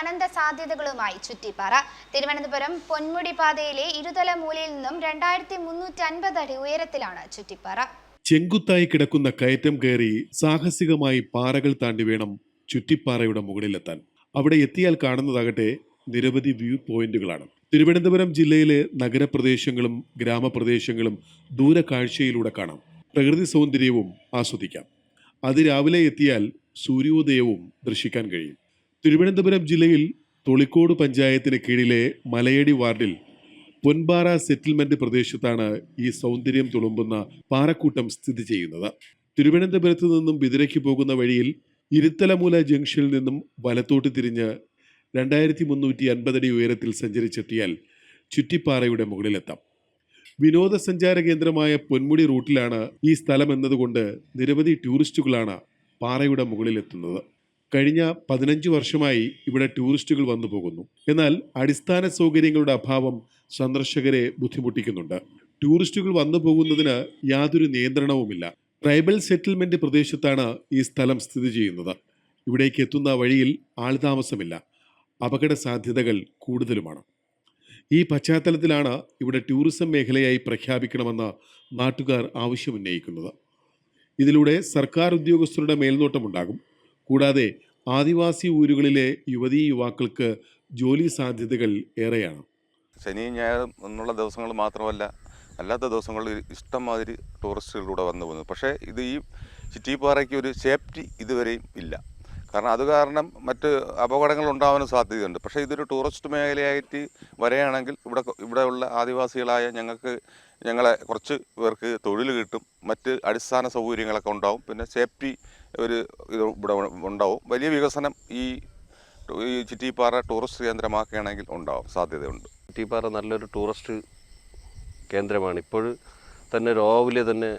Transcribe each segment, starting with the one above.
അനന്ത സാധ്യതകളുമായി ചുറ്റിപ്പാറ. തിരുവനന്തപുരം പൊന്മുടി പാതയിലെ ഇരുതല മൂലയിൽ നിന്നും രണ്ടായിരത്തി മുന്നൂറ്റി അൻപത് അടി ഉയരത്തിലാണ് ചുറ്റിപ്പാറ. ചെങ്കുത്തായി കിടക്കുന്ന കയറ്റം കയറി സാഹസികമായി പാറകൾ താണ്ടി വേണം ചുറ്റിപ്പാറയുടെ മുകളിലെത്താൻ. അവിടെ എത്തിയാൽ കാണുന്നതാകട്ടെ നിരവധി വ്യൂ പോയിന്റുകളാണ്. തിരുവനന്തപുരം ജില്ലയിലെ നഗരപ്രദേശങ്ങളും ഗ്രാമപ്രദേശങ്ങളും ദൂരക്കാഴ്ചയിലൂടെ കാണാം. പ്രകൃതി സൗന്ദര്യവും ആസ്വദിക്കാം. അതിരാവിലെ എത്തിയാൽ സൂര്യോദയവും ദർശിക്കാൻ കഴിയും. തിരുവനന്തപുരം ജില്ലയിൽ തൊളിക്കോട് പഞ്ചായത്തിന് കീഴിലെ മലയടി വാർഡിൽ പൊൻപാറ സെറ്റിൽമെന്റ് പ്രദേശത്താണ് ഈ സൗന്ദര്യം തുളുമ്പുന്ന പാറക്കൂട്ടം സ്ഥിതി ചെയ്യുന്നത്. തിരുവനന്തപുരത്ത് നിന്നും ബിദിരയ്ക്ക് പോകുന്ന വഴിയിൽ ഇരുത്തലമൂല ജംഗ്ഷനിൽ നിന്നും വലത്തോട്ട് തിരിഞ്ഞ് രണ്ടായിരത്തി മുന്നൂറ്റി അൻപതടി ഉയരത്തിൽ സഞ്ചരിച്ചെത്തിയാൽ ചുറ്റിപ്പാറയുടെ മുകളിലെത്താം. വിനോദസഞ്ചാര കേന്ദ്രമായ പൊന്മുടി റൂട്ടിലാണ് ഈ സ്ഥലം എന്നതുകൊണ്ട് നിരവധി ടൂറിസ്റ്റുകളാണ് പാറയുടെ മുകളിലെത്തുന്നത്. കഴിഞ്ഞ പതിനഞ്ച് വർഷമായി ഇവിടെ ടൂറിസ്റ്റുകൾ വന്നു പോകുന്നു. എന്നാൽ അടിസ്ഥാന സൗകര്യങ്ങളുടെ അഭാവം സന്ദർശകരെ ബുദ്ധിമുട്ടിക്കുന്നുണ്ട്. ടൂറിസ്റ്റുകൾ വന്നു പോകുന്നതിന് യാതൊരു നിയന്ത്രണവുമില്ല. ട്രൈബൽ സെറ്റിൽമെന്റ് പ്രദേശത്താണ് ഈ സ്ഥലം സ്ഥിതി ചെയ്യുന്നത്. ഇവിടേക്ക് എത്തുന്ന വഴിയിൽ ആൾതാമസമില്ല അപകട സാധ്യതകൾ കൂടുതലുമാണ്. ഈ പശ്ചാത്തലത്തിലാണ് ഇവിടെ ടൂറിസം മേഖലയായി പ്രഖ്യാപിക്കണമെന്ന് നാട്ടുകാർ ആവശ്യമുന്നയിക്കുന്നത്. ഇതിലൂടെ സർക്കാർ ഉദ്യോഗസ്ഥരുടെ മേൽനോട്ടമുണ്ടാകും. കൂടാതെ ആദിവാസി ഊരുകളിലെ യുവതീ യുവാക്കൾക്ക് ജോലി സാധ്യതകൾ ഏറെയാണ്. ശനി ഞായറും എന്നുള്ള ദിവസങ്ങൾ മാത്രമല്ല അല്ലാത്ത ദിവസങ്ങളിൽ ഇഷ്ടംമാതിരി ടൂറിസ്റ്റുകളിലൂടെ വന്നു പോകുന്നു. പക്ഷേ ഇത് ഈ ചിറ്റിപ്പാറയ്ക്ക് ഒരു സേഫ്റ്റി ഇതുവരെയും ഇല്ല. കാരണം അത് കാരണം മറ്റ് അപകടങ്ങൾ ഉണ്ടാവാനും സാധ്യതയുണ്ട്. പക്ഷേ ഇതൊരു ടൂറിസ്റ്റ് മേഖലയായിട്ട് വരികയാണെങ്കിൽ ഇവിടെ ഇവിടെയുള്ള ആദിവാസികളായ ഞങ്ങൾക്ക് ഞങ്ങളെ കുറച്ച് പേർക്ക് തൊഴിൽ കിട്ടും. മറ്റ് അടിസ്ഥാന സൗകര്യങ്ങളൊക്കെ ഉണ്ടാവും. പിന്നെ സേഫ്റ്റി ഒരു ഇത് ഇവിടെ ഉണ്ടാവും. വലിയ വികസനം ഈ ഈ ചിറ്റിപ്പാറ ടൂറിസ്റ്റ് കേന്ദ്രമാക്കുകയാണെങ്കിൽ ഉണ്ടാവും സാധ്യതയുണ്ട്. ചിറ്റിപ്പാറ നല്ലൊരു ടൂറിസ്റ്റ് കേന്ദ്രമാണ്. ഇപ്പോൾ തന്നെ രാവിലെ തന്നെ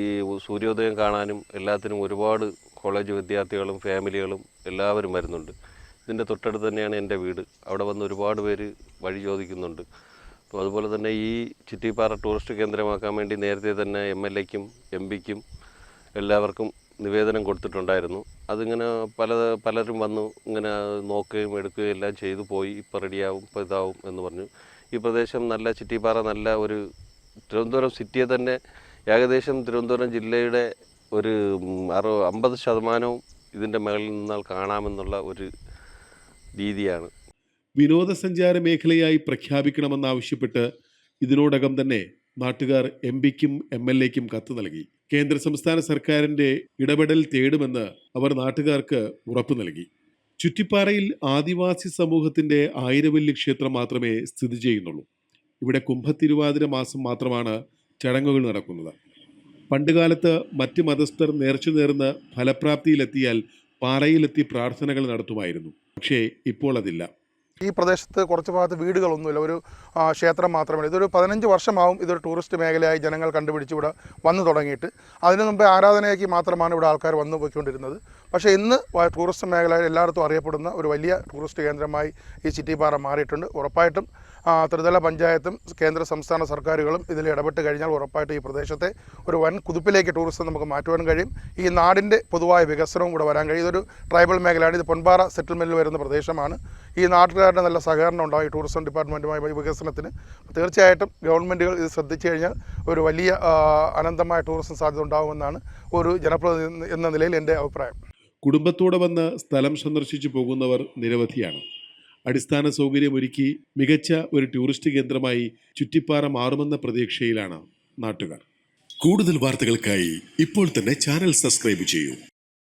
ഈ സൂര്യോദയം കാണാനും എല്ലാത്തിനും ഒരുപാട് കോളേജ് വിദ്യാർത്ഥികളും ഫാമിലികളും എല്ലാവരും വരുന്നുണ്ട്. ഇതിന്റെ തൊട്ടടുത്ത് തന്നെയാണ് എന്റെ വീട്. അവിടെ വന്ന് ഒരുപാട് പേര് വഴി ചോദിക്കുന്നുണ്ട്. അപ്പോൾ അതുപോലെ തന്നെ ഈ ചിറ്റിപ്പാറ ടൂറിസ്റ്റ് കേന്ദ്രമാക്കാൻ വേണ്ടി നേരത്തെ തന്നെ എം എൽ എക്കും എം പിക്കും എല്ലാവർക്കും നിവേദനം കൊടുത്തിട്ടുണ്ടായിരുന്നു. അതിങ്ങനെ പല പലരും വന്നു ഇങ്ങനെ നോക്കുകയും എടുക്കുകയും എല്ലാം ചെയ്തു പോയി. ഇപ്പോൾ റെഡിയാവും ഇപ്പോൾ ഇതാവും എന്ന് പറഞ്ഞു. ഈ പ്രദേശം നല്ല ചിറ്റിപ്പാറ നല്ല ഒരു തിരുവനന്തപുരം സിറ്റിയെ തന്നെ ഏകദേശം തിരുവനന്തപുരം ജില്ലയുടെ ഒരു അറു അമ്പത് ശതമാനവും ഇതിന്റെ മുകളിൽ നിന്നാൽ കാണാമെന്നുള്ള ഒരു രീതിയാണ്. വിനോദസഞ്ചാര മേഖലയായി പ്രഖ്യാപിക്കണമെന്നാവശ്യപ്പെട്ട് ഇതിനോടകം തന്നെ നാട്ടുകാർ എം പിക്കും എം എൽ എക്കും കത്ത് നൽകി. കേന്ദ്ര സംസ്ഥാന സർക്കാരിന്റെ ഇടപെടൽ തേടുമെന്ന് അവർ നാട്ടുകാർക്ക് ഉറപ്പു നൽകി. ചുറ്റിപ്പാറയിൽ ആദിവാസി സമൂഹത്തിന്റെ ആയിരവല്യ ക്ഷേത്രം മാത്രമേ സ്ഥിതി ചെയ്യുന്നുള്ളൂ. ഇവിടെ കുംഭത്തിരുവാതിര മാസം മാത്രമാണ് ചടങ്ങുകൾ നടക്കുന്നത്. പണ്ടുകാലത്ത് മറ്റ് മതസ്ഥർ നേർച്ചു നേർന്ന് ഫലപ്രാപ്തിയിലെത്തിയാൽ പാറയിലെത്തി പ്രാർത്ഥനകൾ നടത്തുമായിരുന്നു. പക്ഷേ ഇപ്പോൾ അതില്ല. ഈ പ്രദേശത്ത് കുറച്ച് ഭാഗത്ത് വീടുകളൊന്നുമില്ല. ഒരു ക്ഷേത്രം മാത്രമേ ഉള്ളൂ ഇതൊരു പതിനഞ്ച് വർഷമാവും ഇതൊരു ടൂറിസ്റ്റ് മേഖലയായി ജനങ്ങൾ കണ്ടുപിടിച്ച് ഇവിടെ വന്നു തുടങ്ങിയിട്ട്. അതിനു മുമ്പേ ആരാധനയാക്കി മാത്രമാണ് ഇവിടെ ആൾക്കാർ വന്നു പോയിക്കൊണ്ടിരുന്നത് പക്ഷേ ഇന്ന് ടൂറിസ്റ്റ് മേഖലയിൽ എല്ലായിടത്തും അറിയപ്പെടുന്ന ഒരു വലിയ ടൂറിസ്റ്റ് കേന്ദ്രമായി ഈ ചിറ്റിപ്പാറ മാറിയിട്ടുണ്ട്. ഉറപ്പായിട്ടും ത്രിതല പഞ്ചായത്തും കേന്ദ്ര സംസ്ഥാന സർക്കാരുകളും ഇതിൽ ഇടപെട്ട് കഴിഞ്ഞാൽ ഉറപ്പായിട്ടും ഈ പ്രദേശത്തെ ഒരു വൻ കുതിപ്പിലേക്ക് ടൂറിസം നമുക്ക് മാറ്റുവാൻ കഴിയും. ഈ നാടിന്റെ പൊതുവായ വികസനവും കൂടെ വരാൻ കഴിയും. ഇതൊരു ട്രൈബൽ മേഖലയാണ്. ഇത് പൊൻപാറ സെറ്റിൽമെന്റിൽ വരുന്ന പ്രദേശമാണ്. ഈ നാട്ടുകാരുടെ നല്ല സഹകരണം ഉണ്ടാവും ഈ ടൂറിസം ഡിപ്പാർട്ട്മെന്റുമായി വികസനത്തിന്. തീർച്ചയായിട്ടും ഗവൺമെന്റുകൾ ഇത് ശ്രദ്ധിച്ചു കഴിഞ്ഞാൽ ഒരു വലിയ അനന്തമായ ടൂറിസം സാധ്യത ഉണ്ടാകുമെന്നാണ് ഒരു ജനപ്രതിനിധി എന്ന നിലയിൽ എന്റെ അഭിപ്രായം. കുടുംബത്തോടെ വന്ന് സ്ഥലം സന്ദർശിച്ചു പോകുന്നവർ നിരവധിയാണ്. അടിസ്ഥാന സൗകര്യമൊരുക്കി മികച്ച ഒരു ടൂറിസ്റ്റ് കേന്ദ്രമായി ചുറ്റിപ്പാറ മാറുമെന്ന പ്രതീക്ഷയിലാണ് നാട്ടുകാർ. കൂടുതൽ വാർത്തകൾക്കായി ഇപ്പോൾ തന്നെ ചാനൽ സബ്സ്ക്രൈബ് ചെയ്യൂ.